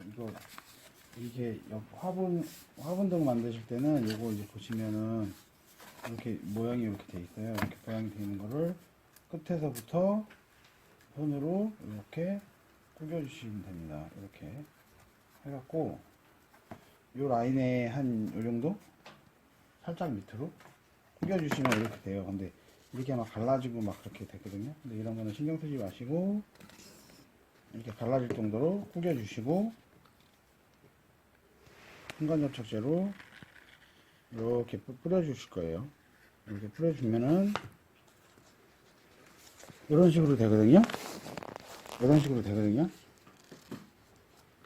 아, 이거 이게 옆 화분 화분등 만드실 때는 요거 이제 보시면은 이렇게 모양이 이렇게 돼 있어요. 이렇게 모양이 돼 있는 거를 끝에서부터 손으로 이렇게 구겨 주시면 됩니다. 이렇게 해갖고 요 라인에 한 요 정도 살짝 밑으로 구겨 주시면 이렇게 돼요. 근데 이렇게 막 갈라지고 막 그렇게 되거든요. 근데 이런 거는 신경 쓰지 마시고 이렇게 갈라질 정도로 구겨 주시고 순간 접착제로 이렇게 뿌- 뿌려주실 거예요. 이렇게 뿌려주면은 이런 식으로 되거든요. 이런 식으로 되거든요.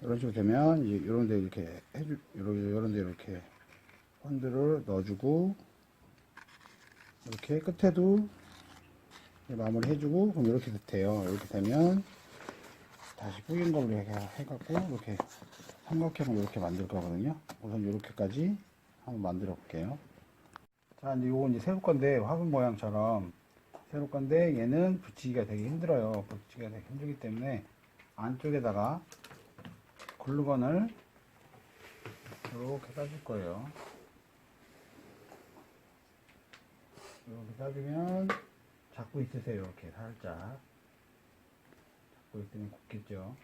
이런 식으로 되면 이런 데 이렇게 해주 이런 데 이렇게 펀드를 넣어주고 이렇게 끝에도 마무리 해주고 그럼 이렇게 돼요. 이렇게 되면 다시 뿌린 걸로 이렇게 해갖고 이렇게 삼각형을 이렇게 만들 거거든요. 우선 이렇게까지 한번 만들어 볼게요. 자, 이제 요거 이제 새로 건데 화분 모양처럼 새로 건데 얘는 붙이기가 되게 힘들어요. 붙이기가 되게 힘들기 때문에 안쪽에다가 글루건을 이렇게 따줄 거예요. 이렇게 따주면 잡고 있으세요. 이렇게 살짝 잡고 있으면 굽겠죠.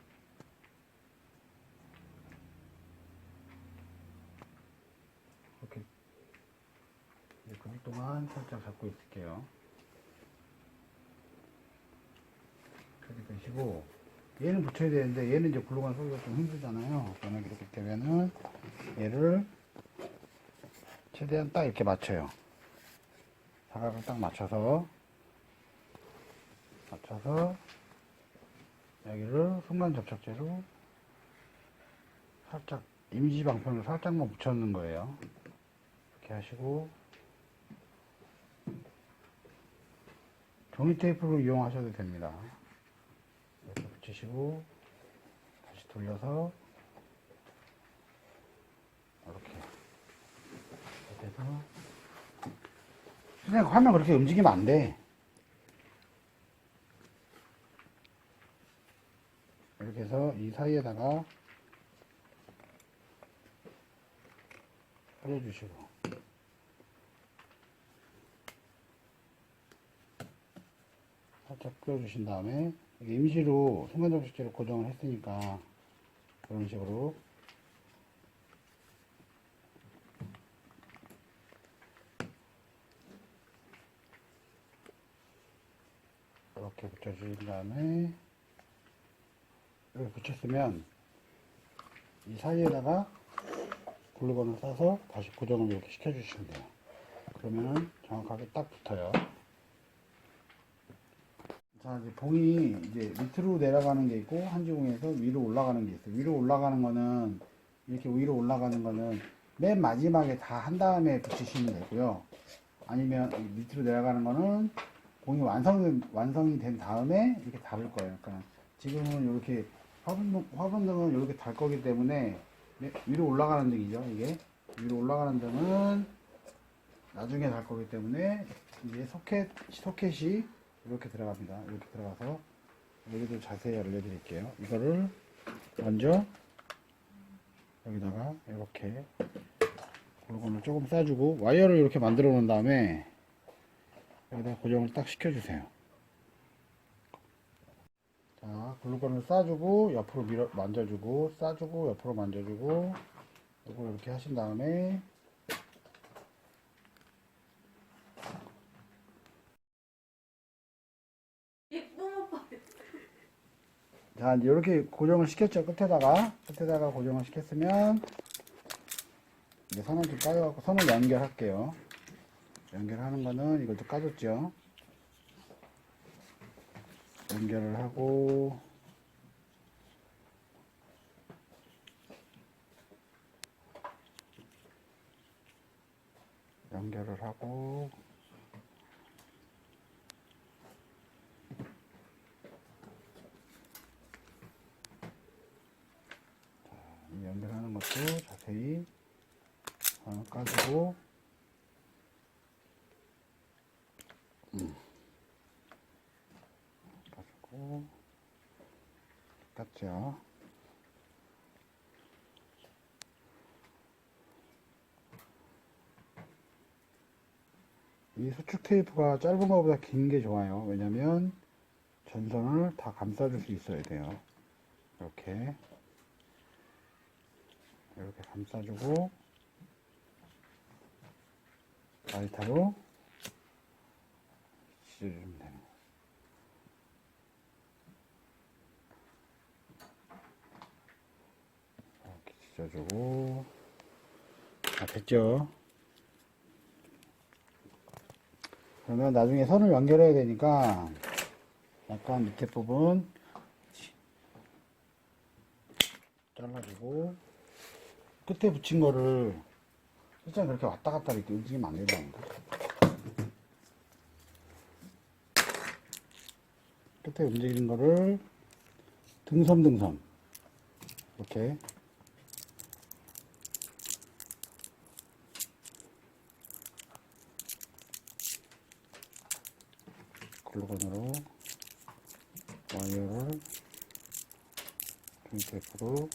이렇게 이제 그럴 동안 살짝 잡고 있을게요. 그렇게 되시고 얘는 붙여야 되는데 얘는 이제 굴러간 소리가 좀 힘들잖아요. 그러면 이렇게 되면은 얘를 최대한 딱 이렇게 맞춰요. 사각을 딱 맞춰서 맞춰서 여기를 순간 접착제로 살짝 임시 방편으로 살짝만 붙여놓는 거예요. 이렇게 하시고 종이 테이프로 이용하셔도 됩니다. 이렇게 붙이시고 다시 돌려서 이렇게 이렇게 해서 그냥 화면 그렇게 움직이면 안 돼. 이렇게 해서 이 사이에다가 뿌려주시고 살짝 뿌려주신 다음에 임시로 순간접착제로 고정을 했으니까 그런 식으로 이렇게 붙여주신 다음에 이렇게 붙였으면 이 사이에다가 글루건을 싸서 다시 고정을 이렇게 시켜주시면 돼요. 그러면은 정확하게 딱 붙어요. 자, 이제 봉이 이제 밑으로 내려가는 게 있고 한 지붕에서 위로 올라가는 게 있어요. 위로 올라가는 거는 이렇게 위로 올라가는 거는 맨 마지막에 다 한 다음에 붙이시면 되고요. 아니면 이 밑으로 내려가는 거는 공이 완성 완성이 된 다음에 이렇게 달을 거예요. 그러니까 지금은 이렇게 화분 화분등은 이렇게 달 거기 때문에 네, 위로 올라가는 등이죠. 이게 위로 올라가는 등은 나중에 달 거기 때문에 이제 소켓 소켓이 이렇게 들어갑니다. 이렇게 들어가서 여기도 자세히 알려드릴게요. 이거를 먼저 여기다가 이렇게 골고루 조금 싸주고 와이어를 이렇게 만들어 놓은 다음에 여기다 고정을 딱 시켜주세요. 자, 글루건을 싸주고 옆으로 밀어 만져주고 싸주고 옆으로 만져주고 이걸 이렇게 하신 다음에 예쁜 오빠. 자 이제 이렇게 고정을 시켰죠. 끝에다가 끝에다가 고정을 시켰으면 이제 선을 좀 까여갖고 선을 연결할게요. 연결하는 거는 또 까줬죠. 연결을 하고 연결을 하고 자. 이 수축 테이프가 짧은 것보다 긴 게 좋아요. 왜냐면 전선을 다 감싸줄 수 있어야 돼요. 이렇게. 이렇게 감싸주고, 라이터로 찢어줍니다. 찢어주고 아, 됐죠? 그러면 나중에 선을 연결해야 되니까 약간 밑에 부분 잘라주고 끝에 붙인 거를 살짝 그렇게 왔다 갔다 이렇게 움직이면 안 된다니까 끝에 움직이는 거를 등섬 등섬 이렇게 글루건으로 와이어를 종이테이프로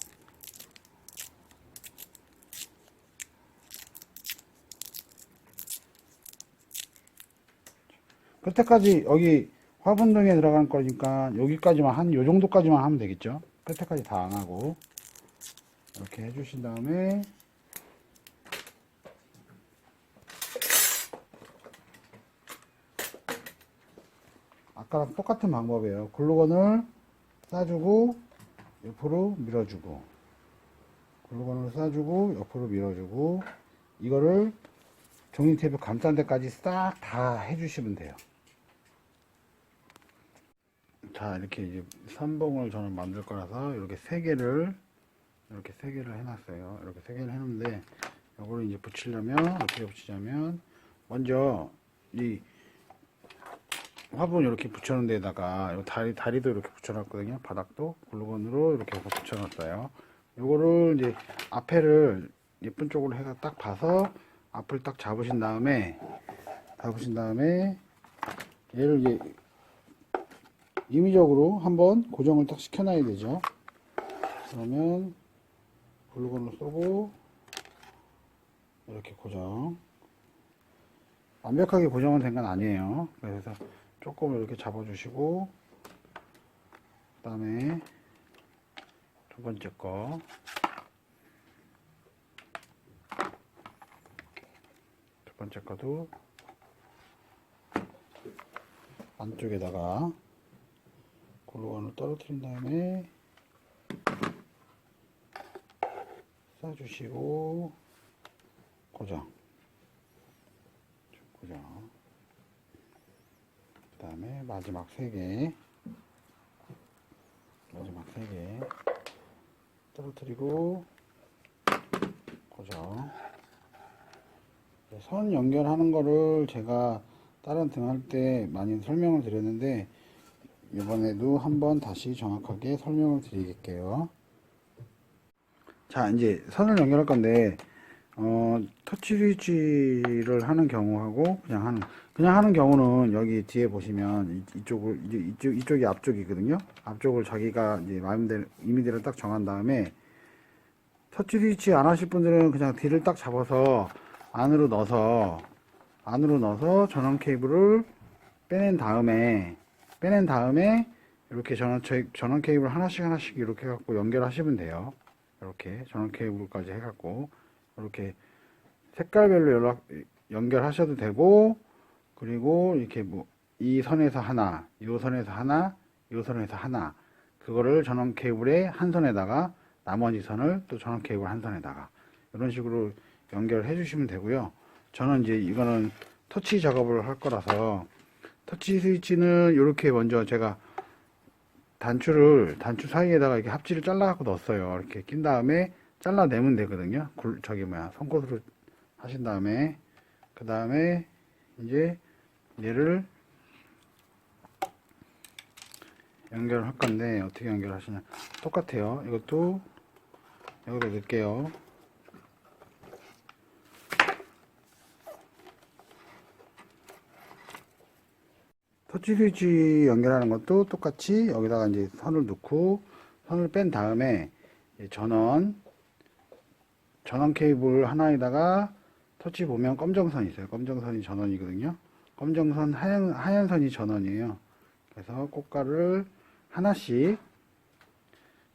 끝에까지 여기 화분등에 들어간 거니까 여기까지만 한 요 정도까지만 하면 되겠죠? 끝에까지 다 안 하고 이렇게 해주신 다음에 아까랑 똑같은 방법이에요. 글루건을 싸주고 옆으로 밀어주고 글루건을 싸주고 옆으로 밀어주고 이거를 종이 테이프 감싼 데까지 싹 다 해주시면 돼요. 자 이렇게 이제 선봉을 저는 만들 거라서 이렇게 세 개를 이렇게 세 개를 해놨어요. 이렇게 세 개를 해놓는데 이거를 이제 붙이려면 어떻게 붙이냐면 먼저 이 화분 이렇게 붙여놓은 데다가 요 다리, 다리도 이렇게 붙여놨거든요. 바닥도 글루건으로 이렇게 해서 붙여놨어요. 요거를 이제 앞에를 예쁜 쪽으로 해서 딱 봐서 앞을 딱 잡으신 다음에 잡으신 다음에 얘를 이제 임의적으로 한번 고정을 딱 시켜놔야 되죠. 그러면 글루건을 쏘고 이렇게 고정. 완벽하게 고정은 된 건 아니에요. 그래서 조금 이렇게 잡아주시고 그 다음에 두 번째 거. 두 번째 거도 안쪽에다가 글루건을 떨어뜨린 다음에 싸주시고 고정 그 다음에 마지막 세 개. 마지막 세 개. 떨어뜨리고 고정. 네, 선 연결하는 거를 제가 다른 등 할 때 많이 설명을 드렸는데 이번에도 한번 다시 정확하게 설명을 드리겠게요. 자 이제 선을 연결할 건데 어, 터치 스위치를 하는 경우하고 그냥 하는 그냥 하는 경우는 여기 뒤에 보시면 이, 이제 이쪽 이쪽이 앞쪽이거든요. 앞쪽을 자기가 이제 마음대로 임의대로 딱 정한 다음에 터치 스위치 안 하실 분들은 그냥 뒤를 딱 잡아서 안으로 넣어서 안으로 넣어서 전원 케이블을 빼낸 다음에 빼낸 다음에 이렇게 전원 체- 전원 케이블 하나씩 하나씩 이렇게 해갖고 연결하시면 돼요. 이렇게 전원 케이블까지 해갖고 이렇게 색깔별로 연락 연결하셔도 되고 그리고 이렇게 뭐 이 선에서 하나, 이 선에서 하나, 이 선에서 하나 그거를 전원 케이블에 한 선에다가 나머지 선을 또 전원 케이블 한 선에다가 이런 식으로 연결해 주시면 되고요. 저는 이제 이거는 터치 작업을 할 거라서 터치 스위치는 이렇게 먼저 제가 단추를 단추 사이에다가 이렇게 합지를 잘라 갖고 넣었어요. 이렇게 낀 다음에 잘라내면 되거든요. 굴, 저기 뭐야 손꼽으로 하신 다음에 그 다음에 이제 얘를 연결을 할 건데 어떻게 연결하시냐 똑같아요. 이것도 여기다 넣을게요. 터치 스위치 연결하는 것도 똑같이 여기다가 이제 선을 넣고 선을 뺀 다음에 전원 전원 케이블 하나에다가 터치 보면 검정선이 있어요. 검정선이 전원이거든요. 검정선 하얀, 하얀 선이 전원이에요. 그래서 꽃가를 하나씩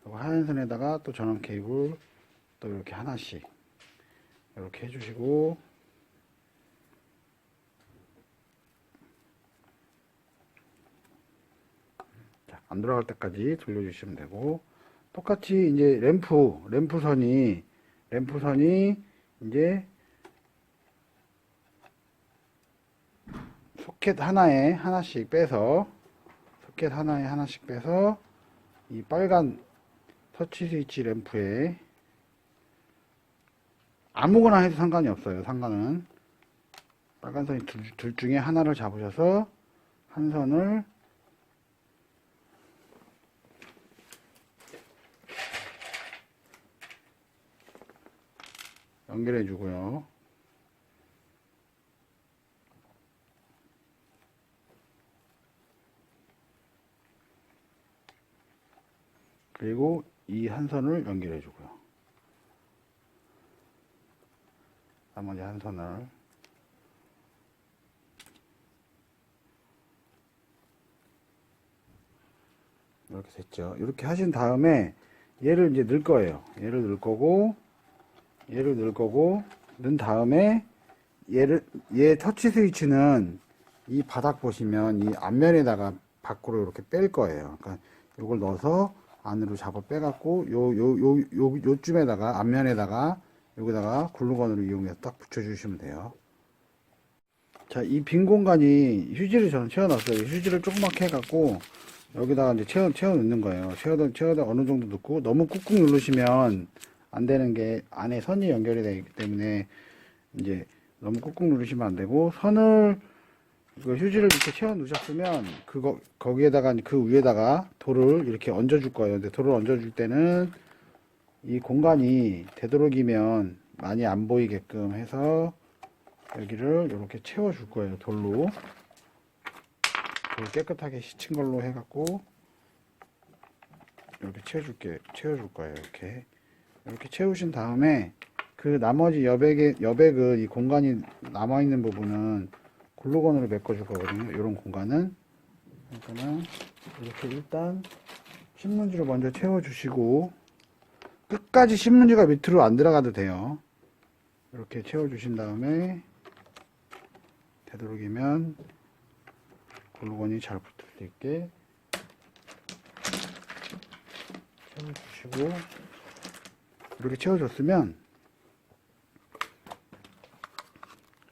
하얀 선에다가 또 전원 케이블 또 이렇게 하나씩 이렇게 해주시고 자, 안 돌아갈 때까지 돌려주시면 되고 똑같이 이제 램프 램프 선이 램프 선이 이제 소켓 하나에 하나씩 빼서 소켓 하나에 하나씩 빼서 이 빨간 터치 스위치 램프에 아무거나 해도 상관이 없어요. 상관은 빨간 선이 둘, 둘 중에 하나를 잡으셔서 한 선을 연결해 주고요. 그리고 이 한 선을 연결해 주고요. 나머지 한 선을 이렇게 됐죠. 이렇게 하신 다음에 얘를 이제 넣을 거예요. 얘를 넣을 거고 얘를 넣을 거고 넣은 다음에 얘를 얘 터치 스위치는 이 바닥 보시면 이 앞면에다가 밖으로 이렇게 뺄 거예요. 그러니까 이걸 넣어서 안으로 잡아 빼갖고 요 요 요 요 요쯤에다가 앞면에다가 여기다가 글루건으로 이용해서 딱 붙여주시면 돼요. 자, 이 빈 공간이 휴지를 저는 채워놨어요. 휴지를 조그맣게 해갖고 여기다가 이제 채워 채워 넣는 거예요. 채워다 채워다 어느 정도 넣고 너무 꾹꾹 누르시면 안 되는 게 안에 선이 연결이 되기 때문에 이제 너무 꾹꾹 누르시면 안 되고 선을 그 휴지를 이렇게 채워 놓으셨으면 그거 거기에다가 그 위에다가 돌을 이렇게 얹어 줄 거예요. 근데 돌을 얹어 줄 때는 이 공간이 되도록이면 많이 안 보이게끔 해서 여기를 이렇게 채워 줄 거예요. 돌로 돌 깨끗하게 씻은 걸로 해 갖고 이렇게 채워 줄게 채워 줄 거예요. 이렇게 이렇게 채우신 다음에 그 나머지 여백의 여백은 이 공간이 남아 있는 부분은 글루건으로 메꿔줄 거거든요. 이런 공간은 그러니까는 이렇게 일단 신문지로 먼저 채워주시고 끝까지 신문지가 밑으로 안 들어가도 돼요. 이렇게 채워주신 다음에 되도록이면 글루건이 잘 붙을 수 있게 채워주시고 이렇게 채워줬으면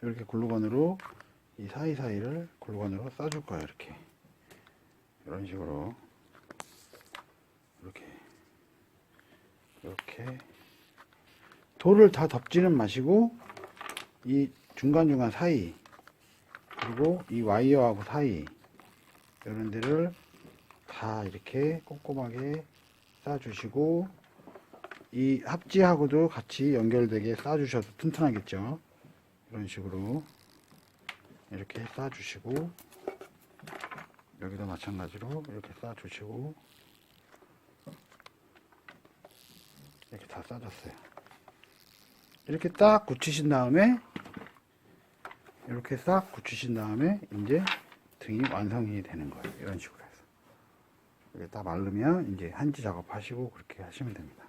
이렇게 글루건으로 이 사이사이를 골건으로 싸줄 거예요 이렇게. 이런 식으로. 이렇게. 이렇게. 돌을 다 덮지는 마시고 이 중간중간 사이 그리고 이 와이어하고 사이 이런 데를 다 이렇게 꼼꼼하게 싸주시고 이 합지하고도 같이 연결되게 싸주셔도 튼튼하겠죠? 이런 식으로 이렇게 싸주시고 여기도 마찬가지로 이렇게 싸주시고 이렇게 다 싸줬어요. 이렇게 딱 굳히신 다음에 이렇게 싹 굳히신 다음에 이제 등이 완성이 되는 거예요. 이런 식으로 해서. 이게 다 마르면 이제 한지 작업하시고 그렇게 하시면 됩니다